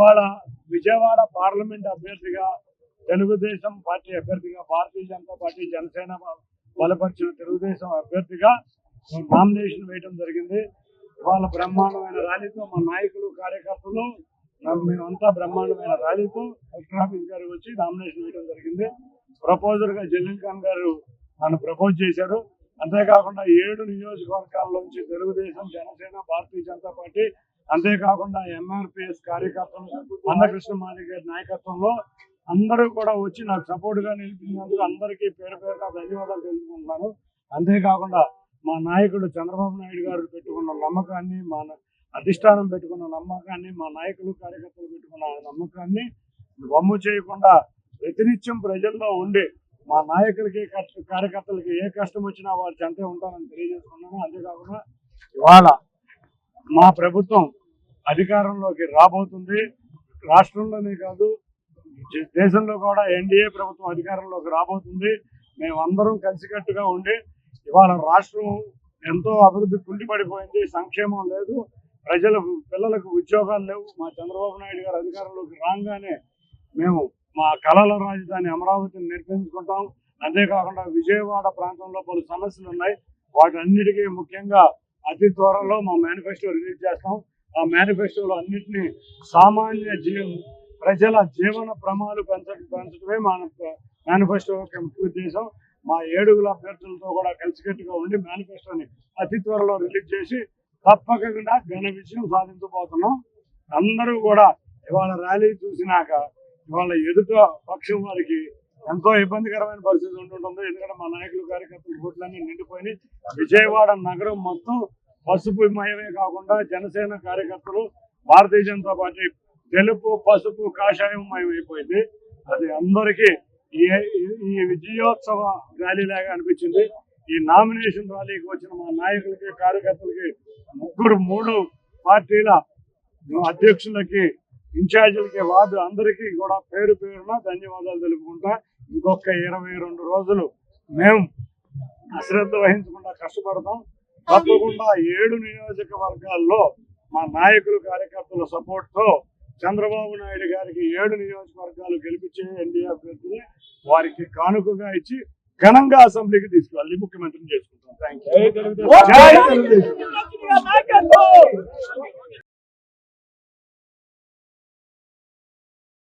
ఇవాళ విజయవాడ పార్లమెంట్ అభ్యర్థిగా తెలుగుదేశం పార్టీ అభ్యర్థిగా భారతీయ జనతా పార్టీ జనసేన బలపరిచిన తెలుగుదేశం అభ్యర్థిగా నామినేషన్ వేయడం జరిగింది. ఇవాళ బ్రహ్మాండమైన ర్యాలీతో మా నాయకులు కార్యకర్తలు మేమంతా బ్రహ్మాండమైన ర్యాలీతో కలెక్టర్ ఆఫీస్ వచ్చి నామినేషన్ వేయడం జరిగింది. ప్రపోజర్గా జలీల్ ఖాన్ గారు నన్ను ప్రపోజ్ చేశారు. అంతేకాకుండా ఏడు నియోజకవర్గాల్లోంచి తెలుగుదేశం జనసేన భారతీయ జనతా పార్టీ అంతేకాకుండా ఎంఆర్పిఎస్ కార్యకర్తలు అన్నకృష్ణ మాది గారి నాయకత్వంలో అందరూ కూడా వచ్చి నాకు సపోర్ట్గా నిలిపినందుకు అందరికీ పేరు పేరుగా ధన్యవాదాలు తెలుసుకుంటున్నాను అంతేకాకుండా మా నాయకుడు చంద్రబాబు నాయుడు గారు పెట్టుకున్న నమ్మకాన్ని మా అధిష్టానం పెట్టుకున్న నమ్మకాన్ని మా నాయకులు కార్యకర్తలు పెట్టుకున్న నమ్మకాన్ని వమ్ము చేయకుండా ప్రతినిత్యం ప్రజల్లో ఉండి మా నాయకులకి కార్యకర్తలకి ఏ కష్టం వచ్చినా వారి చెంతే ఉంటానని తెలియజేసుకున్నాను అంతేకాకుండా ఇవాళ మా ప్రభుత్వం అధికారంలోకి రాబోతుంది. రాష్ట్రంలోనే కాదు దేశంలో కూడా ఎన్డీఏ ప్రభుత్వం అధికారంలోకి రాబోతుంది. మేమందరం కలిసికట్టుగా ఉండి ఇవాళ రాష్ట్రం ఎంతో అభివృద్ధి కుంటిపడిపోయింది సంక్షేమం లేదు ప్రజల పిల్లలకు ఉద్యోగాలు లేవు. మా చంద్రబాబు నాయుడు గారు అధికారంలోకి రాగానే మేము మా కళల రాజధాని అమరావతిని నిర్మించుకుంటాం. అంతేకాకుండా విజయవాడ ప్రాంతంలో పలు సమస్యలు ఉన్నాయి వాటన్నిటికీ ముఖ్యంగా అతి త్వరలో మా మేనిఫెస్టో రిలీజ్ చేస్తాం. ఆ మేనిఫెస్టోలో అన్నింటినీ సామాన్య జీవ ప్రజల జీవన ప్రమాణాలు పెంచ పెంచడమే మన మేనిఫెస్టో యొక్క ముఖ్య ఉద్దేశం మా ఏడుగుల అభ్యర్థులతో కూడా కలిసికట్టుగా ఉండి మేనిఫెస్టోని అతి త్వరలో రిలీజ్ చేసి తప్పకుండా ఘన విజయం సాధించబోతున్నాం. అందరూ కూడా ఇవాళ ర్యాలీ చూసినాక ఇవాళ ఎదుట పక్షం వారికి ఎంతో ఇబ్బందికరమైన పరిస్థితి ఉంటుంటుంది. ఎందుకంటే మా నాయకులు కార్యకర్తలు గుడ్లన్నీ నిండిపోయి విజయవాడ నగరం మొత్తం పసుపు మయమే కాకుండా జనసేన కార్యకర్తలు భారతీయ జనతా పార్టీ తెలుపు పసుపు కాషాయం మయమైపోయింది. అది అందరికీ ఈ ఈ విజయోత్సవ ర్యాలీ లాగా అనిపించింది. ఈ నామినేషన్ ర్యాలీకి వచ్చిన మా నాయకులకి కార్యకర్తలకి ముగ్గురు మూడు పార్టీల అధ్యక్షులకి ఇన్ఛార్జీలకి వార్డు అందరికీ కూడా పేరు పేరున ధన్యవాదాలు తెలుపుకుంటా. ఇంకొక ఇరవై రెండు రోజులు మేము అశ్రద్ధ వహించకుండా కష్టపడతాం. తప్పకుండా ఏడు నియోజకవర్గాల్లో మా నాయకులు కార్యకర్తల సపోర్ట్తో చంద్రబాబు నాయుడు గారికి ఏడు నియోజకవర్గాలు గెలిపించే ఎన్డీఏ అభ్యర్థులు వారికి కానుకగా ఇచ్చి ఘనంగా అసెంబ్లీకి తీసుకువెళ్ళి ముఖ్యమంత్రిని చేసుకుంటాం. Thank you